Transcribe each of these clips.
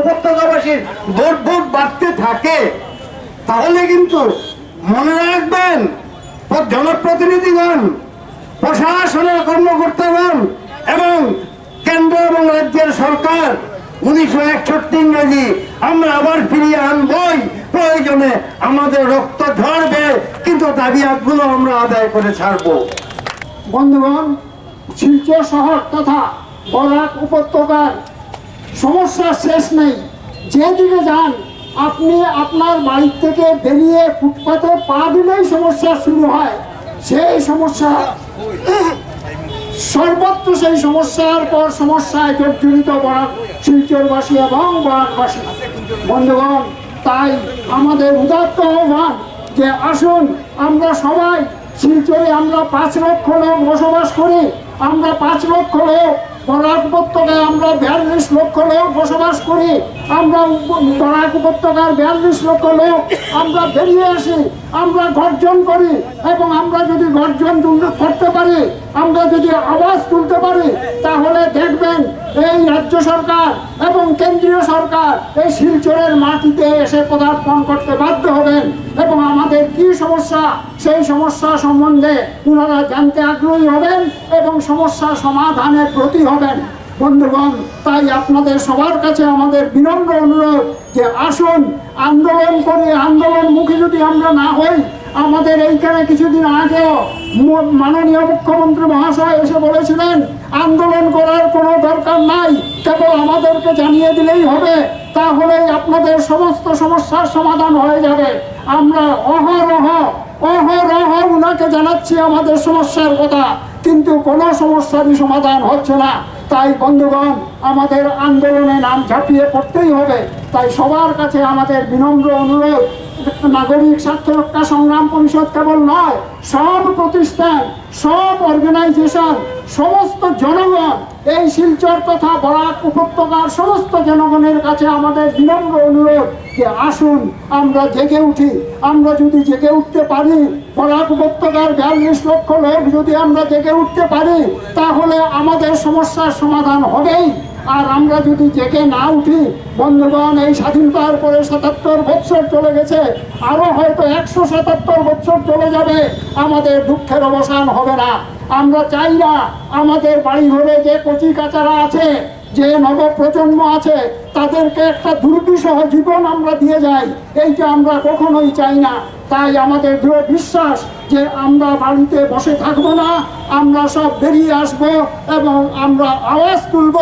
উপত্যকাবাসীর বাড়তে থাকে, তাহলে কিন্তু মনে রাখবেন জনপ্রতিনিধিগণ, প্রশাসনের কর্মকর্তাগণ এবং কেন্দ্র এবং রাজ্যের সরকার উনিশশো একষট্টি ইংরেজি আমরা আবার ফিরিয়ে আনবই। প্রয়োজনে আমাদের রক্ত ঝরবে, কিন্তু দাবি গুলো আমরা আদায় করে ছাড়বো। বন্ধুগণ, শিলচর শহর তথা বরাক উপত্যকার সমস্যার শেষ নেই। যেদিকে যান, আপনি আপনার বাড়ির থেকে বেরিয়ে ফুটপাতে পা দিলেই সমস্যা শুরু হয়। সেই সমস্যা, সর্বত্র সেই সমস্যার পর সমস্যায় জর্জরিত বরাক শিলচরবাসী এবং বরাকবাসী বন্ধুগণ, তাই আমাদের উদাত্ত আহ্বান যে আসুন, আমরা সবাই শিলচরে আমরা পাঁচ লক্ষ লোক বসবাস করি, আমরা পাঁচ লক্ষ লোক উপত্যকায় আমরা বিয়াল্লিশ লক্ষ লোক বসবাস করি। আমরা বরাক উপত্যকার বিয়াল্লিশ লক্ষ লোক আমরা বেরিয়ে আসি, আমরা গর্জন করি এবং আমরা যদি গর্জন করতে পারি, আমরা যদি আওয়াজ তুলতে পারি, তাহলে দেখবেন এই রাজ্য সরকার এবং কেন্দ্রীয় সরকার এই শিলচরের মাটিতে এসে পদার্পণ করতে বাধ্য হবেন এবং আমাদের কি সমস্যা, সেই সমস্যা সম্বন্ধে ওনারা জানতে আগ্রহী হবেন এবং সমস্যা সমাধানের প্রতি হবেন। বন্ধুগণ, তাই আপনাদের সবার কাছে আমাদের বিনম্র অনুরোধ যে আসুন, আন্দোলন করে আন্দোলন আন্দোলনমুখী যদি আমরা না হই, আমাদের এইখানে কিছুদিন আগেও মাননীয় মুখ্যমন্ত্রী মহাশয় এসে বলেছিলেন, আন্দোলন করার কোনো দরকার নাই, কেবল আমাদেরকে জানিয়ে দিলেই হবে, তাহলেই আপনাদের সমস্ত সমস্যার সমাধান হয়ে যাবে। আমরা অহরহ অহরহ উনাকে জানাচ্ছি আমাদের সমস্যার কথা, কিন্তু কোনো সমস্যারই সমাধান হচ্ছে না। তাই বন্ধুগণ, আমাদের আন্দোলনে নাম ঝাঁপিয়ে পড়তেই হবে। তাই সবার কাছে আমাদের বিনম্র অনুরোধ, নাগরিক স্বার্থ রক্ষা সংগ্রাম পরিষদ কেবল নয়, সব প্রতিষ্ঠান, সব অর্গানাইজেশন, সমস্ত জনগণ এই শিলচর তথা বরাক উপত্যকার সমস্ত জনগণের কাছে আমাদের বিনম্র অনুরোধ যে আসুন, আমরা জেগে উঠি। আমরা যদি জেগে উঠতে পারি, বরাক উপত্যকার বিয়াল্লিশ লক্ষ লোক যদি আমরা জেগে উঠতে পারি, তাহলে আমাদের সমস্যার সমাধান হবেই। আর আমরা যদি জেগে না উঠি, বন্ধুগণ, এই স্বাধীনতার পরে সাতাত্তর বৎসর চলে গেছে। আরও হয়তো একশো সাতাত্তর বৎসর চলে যাবে। আমাদের দুঃখের অবসান হবে না। আমরা চাই না আমাদের বাড়ি ঘরে যে কচি কাচারা আছে, যে নবপ্রজন্ম আছে, তাদেরকে একটা দুর্বিষহ জীবন আমরা দিয়ে যাই। এইটা আমরা কখনোই চাই না। তাই আমাদের দৃঢ় বিশ্বাস যে আমরা বাড়িতে বসে থাকব না, আমরা সব বেরিয়ে আসব এবং আমরা আওয়াজ তুলব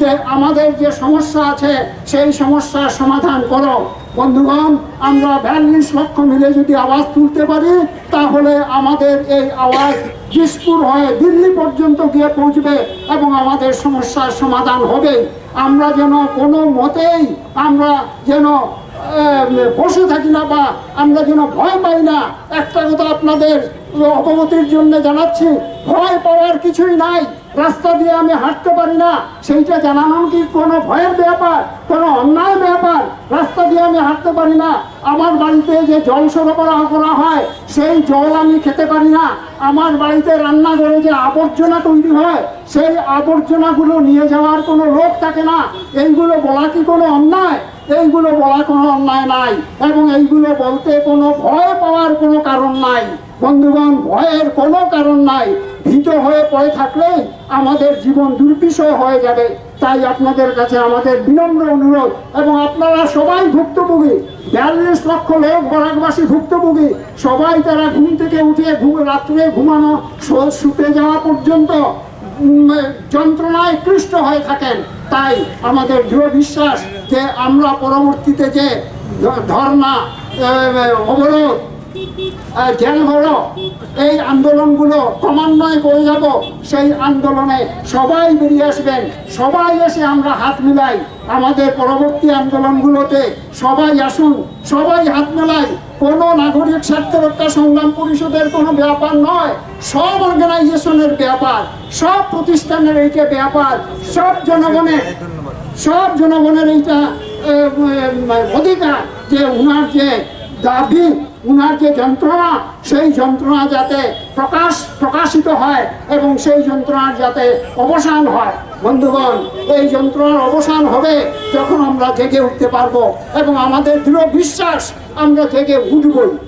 যে আমাদের যে সমস্যা আছে, সেই সমস্যার সমাধান করো। বন্ধুগণ, আমরা বিয়াল্লিশ লক্ষ মিলে যদি আওয়াজ তুলতে পারি, তাহলে আমাদের এই আওয়াজ দিসপুর হয়ে দিল্লি পর্যন্ত গিয়ে পৌঁছবে এবং আমাদের সমস্যার সমাধান হবে। আমরা যেন কোনো মতেই, আমরা যেন বসে থাকি না বা আমরা যেন ভয় পাই না, একটা কথা আপনাদের অবগতির জন্য জানাচ্ছি, ভয় পাওয়ার কিছুই নাই, রাস্তা দিয়ে আমি হাঁটতে পারি না, সেইটা জানানো কি কোনো ভয়ের ব্যাপার, কোনো অন্যায় ব্যাপার? রাস্তা দিয়ে আমি হাঁটতে পারি না, আমার বাড়িতে যে জল সরবরাহ করা হয়, সেই জল আমি খেতে পারি না, আমার বাড়িতে রান্নাঘরে যে আবর্জনা তৈরি হয়, সেই আবর্জনাগুলো নিয়ে যাওয়ার কোনো লোক থাকে না, এইগুলো বলা কি কোনো অন্যায়? এইগুলো বলা কোনো অন্যায় নাই এবং এইগুলো বলতে কোনো ভয় পাওয়ার কোনো কারণ নাই। বন্ধুগণ, ভয়ের কোনো কারণ নাই। ভীত হয়ে পড়ে থাকলে আমাদের জীবন দুর্বিষহ হয়ে যাবে। তাই আপনাদের কাছে আমাদের বিনম্র অনুরোধ এবং আপনারা সবাই ভুক্তভোগী, বিয়াল্লিশ লক্ষ লোক বরাকবাসী ভুক্তভোগী, সবাই তারা ঘুম থেকে উঠে রাত্রে ঘুমানো শুতে যাওয়া পর্যন্ত যন্ত্রণায় ক্লিষ্ট হয়ে থাকেন। তাই আমাদের দৃঢ় বিশ্বাস যে আমরা পরবর্তীতে যে ধর্না অবরোধ জেল হলো এই আন্দোলনগুলো ক্রমান্বয়ে করে যাব। সেই আন্দোলনে সবাই বেরিয়ে আসবেন। সবাই এসে আমরা হাত মিলাই আমাদের পরবর্তী আন্দোলনগুলোতে সবাই আসুন, সবাই হাত মেলাই। কোনো নাগরিক স্বার্থ রক্ষা সংগ্রাম পরিষদের কোনো ব্যাপার নয়। সব অর্গানাইজেশনের ব্যাপার, সব প্রতিষ্ঠানের এইটা ব্যাপার, সব জনগণের সব জনগণের এইটা অধিকার যে উনার যে দাবি, উনার যে যন্ত্রণা, সেই যন্ত্রণা যাতে প্রকাশ, প্রকাশিত হয় এবং সেই যন্ত্রণার যাতে অবসান হয়। বন্ধুগণ, এই যন্ত্রণার অবসান হবে যখন আমরা জেগে উঠতে পারব এবং আমাদের দৃঢ় বিশ্বাস আমরা জেগে উঠবই।